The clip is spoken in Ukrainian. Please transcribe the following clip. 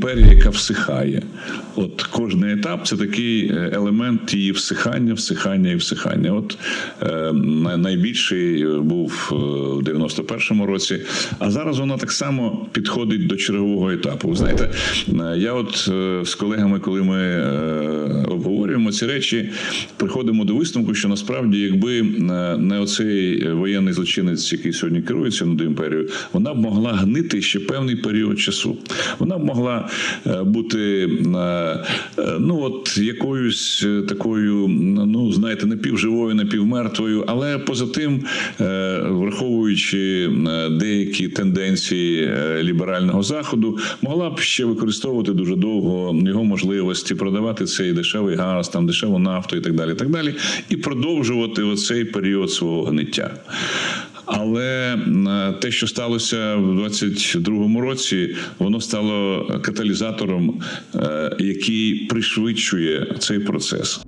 імперія, яка всихає. От кожний етап це такий е, елемент її всихання, всихання і всихання. От е, найбільший був е, в 91-му році, а зараз вона так само підходить до чергового етапу. Ви знаєте, е, я от е, з колегами, коли ми е, ці речі, приходимо до висновку, що насправді, якби е, не оцей воєнний злочинець, який сьогодні керується над імперією, вона б могла гнити ще певний період часу. Вона б могла е, бути е, е, ну от якоюсь е, такою, ну знаєте, напівживою, напівмертвою, але поза тим, е, враховуючи е, деякі тенденції е, ліберального заходу, могла б ще використовувати дуже довго його можливості продавати цей дешевий газ, там дешеву нафту і так далі, і так далі, і продовжувати оцей період свого гниття. Але е, те, що сталося в 22-му році, воно стало каталізатором, е, який пришвидшує цей процес.